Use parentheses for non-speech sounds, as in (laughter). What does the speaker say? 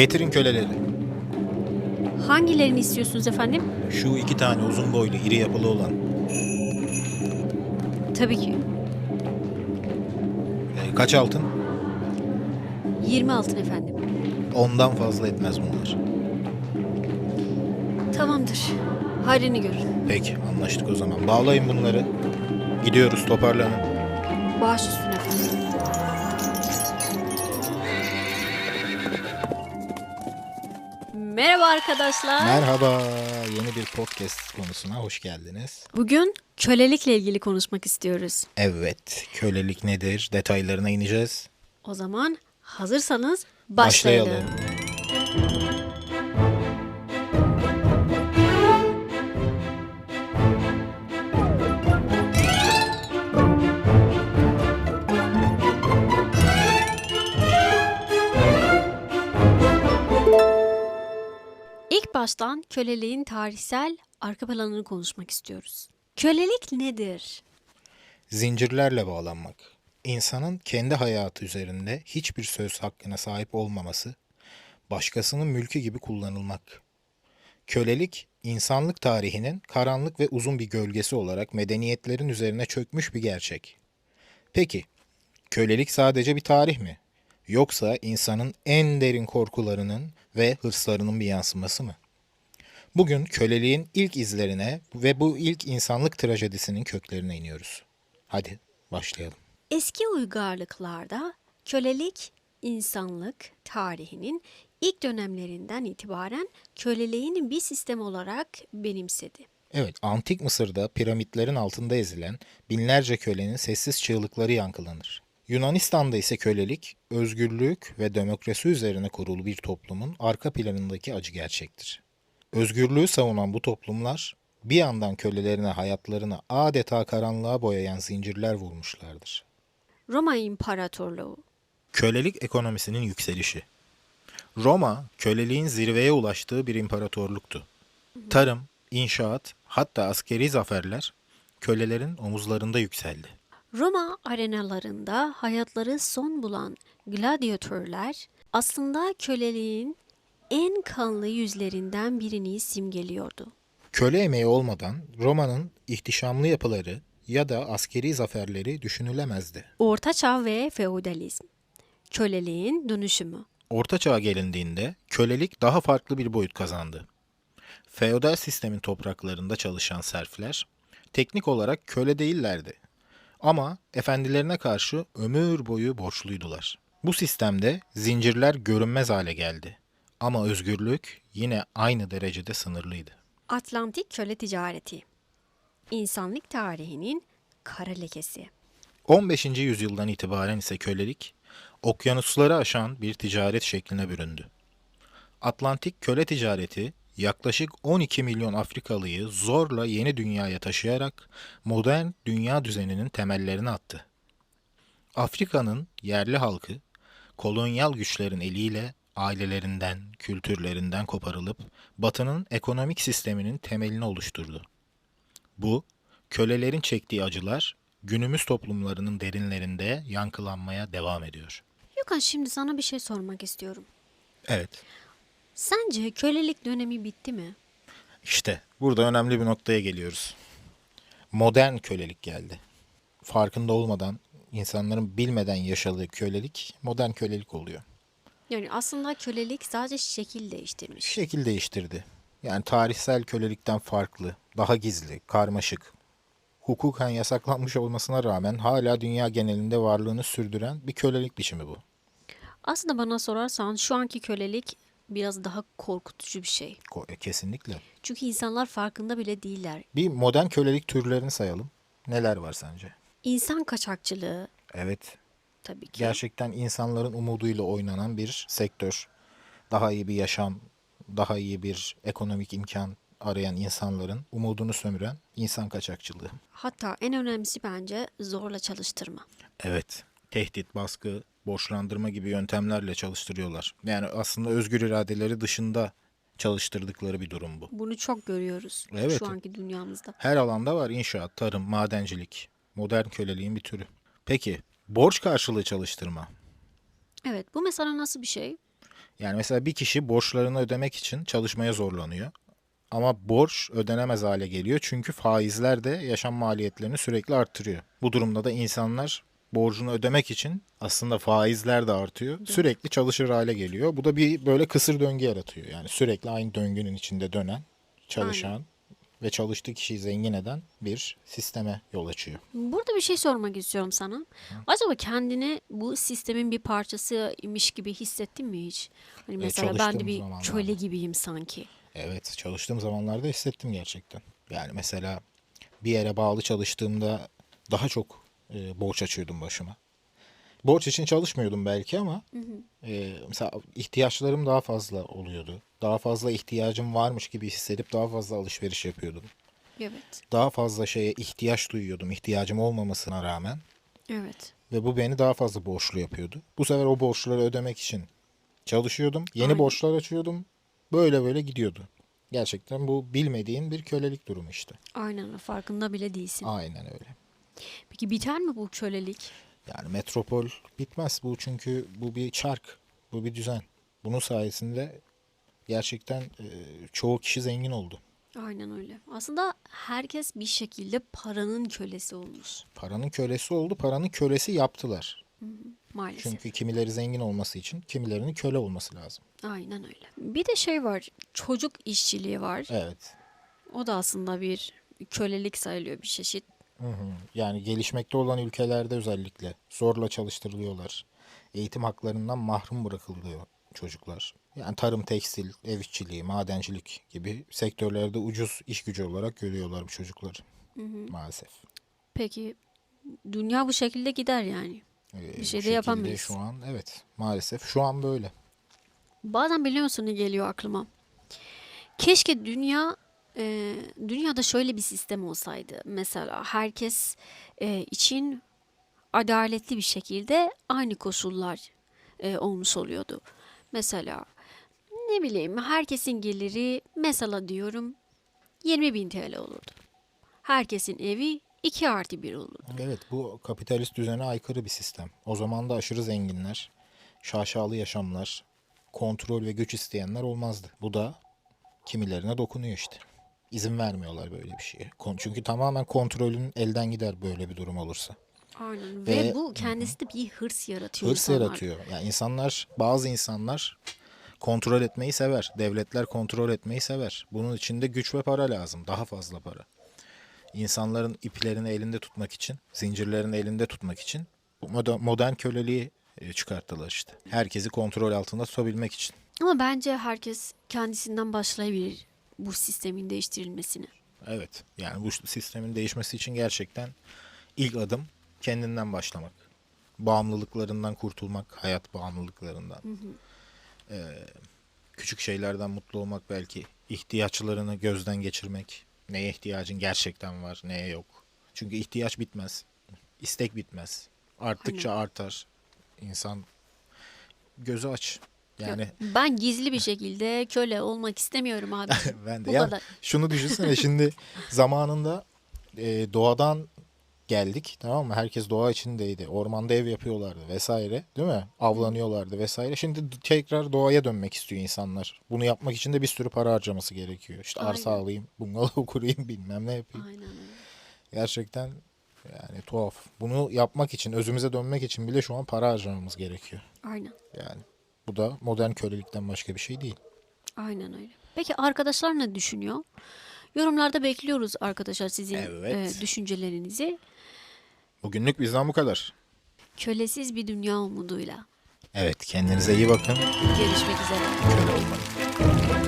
Getirin köleleri. Hangilerini istiyorsunuz efendim? Şu iki tane uzun boylu, iri yapılı olan. Tabii ki. Ee, kaç altın? 20 altın efendim. Ondan fazla etmez bunlar. Tamamdır. Halini görün. Peki anlaştık o zaman. Bağlayın bunları. Gidiyoruz toparlanın. Bağış üstüne efendim. Merhaba arkadaşlar. Merhaba. Yeni bir podcast konusuna hoş geldiniz. Bugün kölelikle ilgili konuşmak istiyoruz. Evet. Kölelik nedir? Detaylarına ineceğiz. O zaman hazırsanız başlayalım. İlk baştan köleliğin tarihsel arka planını konuşmak istiyoruz. Kölelik nedir? Zincirlerle bağlanmak. İnsanın kendi hayatı üzerinde hiçbir söz hakkına sahip olmaması, başkasının mülkü gibi kullanılmak. Kölelik, insanlık tarihinin karanlık ve uzun bir gölgesi olarak medeniyetlerin üzerine çökmüş bir gerçek. Peki, kölelik sadece bir tarih mi? Yoksa insanın en derin korkularının ve hırslarının bir yansıması mı? Bugün köleliğin ilk izlerine ve bu ilk insanlık trajedisinin köklerine iniyoruz. Hadi başlayalım. Eski uygarlıklarda kölelik insanlık tarihinin ilk dönemlerinden itibaren köleliğin bir sistem olarak benimsedi. Evet, Antik Mısır'da piramitlerin altında ezilen binlerce kölenin sessiz çığlıkları yankılanır. Yunanistan'da ise kölelik, özgürlük ve demokrasi üzerine kurulu bir toplumun arka planındaki acı gerçektir. Özgürlüğü savunan bu toplumlar, bir yandan kölelerine hayatlarını adeta karanlığa boyayan zincirler vurmuşlardır. Roma İmparatorluğu Kölelik ekonomisinin yükselişi. Roma, köleliğin zirveye ulaştığı bir imparatorluktu. Tarım, inşaat, hatta askeri zaferler kölelerin omuzlarında yükseldi. Roma arenalarında hayatları son bulan gladyatörler aslında köleliğin en kanlı yüzlerinden birini simgeliyordu. Köle emeği olmadan Roma'nın ihtişamlı yapıları ya da askeri zaferleri düşünülemezdi. Orta Çağ ve feodalizm. Köleliğin dönüşümü. Orta Çağ'a gelindiğinde kölelik daha farklı bir boyut kazandı. Feodal sistemin topraklarında çalışan serfler teknik olarak köle değillerdi. Ama efendilerine karşı ömür boyu borçluydular. Bu sistemde zincirler görünmez hale geldi. Ama özgürlük yine aynı derecede sınırlıydı. Atlantik köle ticareti. İnsanlık tarihinin kara lekesi. 15. yüzyıldan itibaren ise kölelik okyanusları aşan bir ticaret şekline büründü. Atlantik köle ticareti yaklaşık 12 milyon Afrikalıyı zorla yeni dünyaya taşıyarak modern dünya düzeninin temellerini attı. Afrika'nın yerli halkı kolonyal güçlerin eliyle ailelerinden, kültürlerinden koparılıp Batı'nın ekonomik sisteminin temelini oluşturdu. Bu, kölelerin çektiği acılar günümüz toplumlarının derinlerinde yankılanmaya devam ediyor. Gökhan şimdi sana bir şey sormak istiyorum. Evet, Sence kölelik dönemi bitti mi? işte burada önemli bir noktaya geliyoruz. Modern kölelik geldi. Farkında olmadan, insanların bilmeden yaşadığı kölelik modern kölelik oluyor. Yani aslında kölelik sadece şekil değiştirmiş. Şekil değiştirdi. Yani tarihsel kölelikten farklı, daha gizli, karmaşık. Hukuken yasaklanmış olmasına rağmen hala dünya genelinde varlığını sürdüren bir kölelik biçimi bu. Aslında bana sorarsan şu anki kölelik biraz daha korkutucu bir şey. Ko- e, Kesinlikle. Çünkü insanlar farkında bile değiller. Bir modern kölelik türlerini sayalım. Neler var sence? İnsan kaçakçılığı Evet, tabii ki. gerçekten insanların umuduyla oynanan bir sektör. Daha iyi bir yaşam, daha iyi bir ekonomik imkan arayan insanların umudunu sömüren insan kaçakçılığı. Hatta en önemlisi bence zorla çalıştırma. Evet, tehdit, baskı, borçlandırma gibi yöntemlerle çalıştırıyorlar. Yani aslında özgür iradeleri dışında çalıştırdıkları bir durum bu. Bunu çok görüyoruz Evet. şu anki dünyamızda. Her alanda var inşaat, tarım, madencilik, modern köleliğin bir türü. Peki, borç karşılığı çalıştırma. Evet bu mesela nasıl bir şey? Yani mesela bir kişi borçlarını ödemek için çalışmaya zorlanıyor. Ama borç ödenemez hale geliyor çünkü faizler de yaşam maliyetlerini sürekli arttırıyor. Bu durumda da insanlar borcunu ödemek için aslında faizler de artıyor. Sürekli çalışır hale geliyor. Bu da bir böyle kısır döngü yaratıyor. Yani sürekli aynı döngünün içinde dönen, çalışan ve çalıştığı kişiyi zengin eden bir sisteme yol açıyor. Burada bir şey sormak istiyorum sana. Acaba kendini bu sistemin bir parçasıymış gibi hissettin mi hiç? Hani mesela ben de bir zamanlarda. köle gibiyim sanki. Evet, çalıştığım zamanlarda hissettim gerçekten. Yani mesela bir yere bağlı çalıştığımda daha çok e, borç açıyordum başıma. Borç için çalışmıyordum belki ama e, mesela ihtiyaçlarım daha fazla oluyordu. Daha fazla ihtiyacım varmış gibi hissedip daha fazla alışveriş yapıyordum. Evet. Daha fazla şeye ihtiyaç duyuyordum ihtiyacım olmamasına rağmen. Evet. Ve bu beni daha fazla borçlu yapıyordu. Bu sefer o borçları ödemek için çalışıyordum. Yeni Aynen. borçlar açıyordum. Böyle böyle gidiyordu. Gerçekten bu bilmediğin bir kölelik durumu işte. Aynen. Farkında bile değilsin. Aynen öyle. Peki biter mi bu kölelik? Yani metropol bitmez bu çünkü bu bir çark. Bu bir düzen. Bunun sayesinde gerçekten e, çoğu kişi zengin oldu. Aynen öyle. Aslında herkes bir şekilde paranın kölesi olmuş. Paranın kölesi oldu. Paranın kölesi yaptılar. Maalesef. Çünkü kimileri zengin olması için kimilerinin köle olması lazım. Aynen öyle. Bir de şey var. Çocuk işçiliği var. Evet. O da aslında bir kölelik sayılıyor bir çeşit. Hı hı. Yani gelişmekte olan ülkelerde özellikle zorla çalıştırılıyorlar. Eğitim haklarından mahrum bırakılıyor çocuklar. Yani tarım, tekstil, ev işçiliği, madencilik gibi sektörlerde ucuz iş gücü olarak görüyorlar bu çocukları. Maalesef. Peki dünya bu şekilde gider yani. Ee, Bir şey de yapamayız. Şu an evet maalesef şu an böyle. Bazen biliyor musun ne geliyor aklıma? Keşke dünya e, dünyada şöyle bir sistem olsaydı. Mesela herkes e, için adaletli bir şekilde aynı koşullar e, olmuş oluyordu. Mesela ne bileyim herkesin geliri mesela diyorum 20 bin TL olurdu. Herkesin evi 2 artı 1 olurdu. Evet bu kapitalist düzene aykırı bir sistem. O zaman da aşırı zenginler, şaşalı yaşamlar, kontrol ve güç isteyenler olmazdı. Bu da kimilerine dokunuyor işte. İzin vermiyorlar böyle bir şeye. Kon- Çünkü tamamen kontrolün elden gider böyle bir durum olursa. Aynen. Ve, Ve- bu kendisi de bir hırs yaratıyor Hırs insanlarda. yaratıyor. Yani insanlar, bazı insanlar kontrol etmeyi sever. Devletler kontrol etmeyi sever. Bunun için de güç ve para lazım. Daha fazla para. İnsanların iplerini elinde tutmak için, zincirlerini elinde tutmak için bu modern köleliği e, çıkarttılar işte. Herkesi kontrol altında tutabilmek için. Ama bence herkes kendisinden başlayabilir bu sistemin değiştirilmesini. Evet. Yani bu sistemin değişmesi için gerçekten ilk adım kendinden başlamak. Bağımlılıklarından kurtulmak, hayat bağımlılıklarından. Ee, küçük şeylerden mutlu olmak belki. ihtiyaçlarını gözden geçirmek. Neye ihtiyacın gerçekten var, neye yok. Çünkü ihtiyaç bitmez. istek bitmez. Arttıkça artar. İnsan gözü aç. Yani (laughs) Ben gizli bir şekilde köle olmak istemiyorum abi. (laughs) ben de Bu ya kadar. şunu düşünsene (laughs) şimdi zamanında e, doğadan geldik tamam mı? Herkes doğa içindeydi. Ormanda ev yapıyorlardı vesaire değil mi? Avlanıyorlardı vesaire. Şimdi tekrar doğaya dönmek istiyor insanlar. Bunu yapmak için de bir sürü para harcaması gerekiyor. İşte arsa Aynen. alayım, bungalov kurayım bilmem ne yapayım. Aynen. Gerçekten yani tuhaf. Bunu yapmak için, özümüze dönmek için bile şu an para harcamamız gerekiyor. Aynen. Yani bu da modern kölelikten başka bir şey değil. Aynen öyle. Peki arkadaşlar ne düşünüyor? Yorumlarda bekliyoruz arkadaşlar sizin Evet. e, düşüncelerinizi. Bugünlük bizden bu kadar. Kölesiz bir dünya umuduyla. Evet kendinize iyi bakın. Görüşmek üzere. Köle olmayın.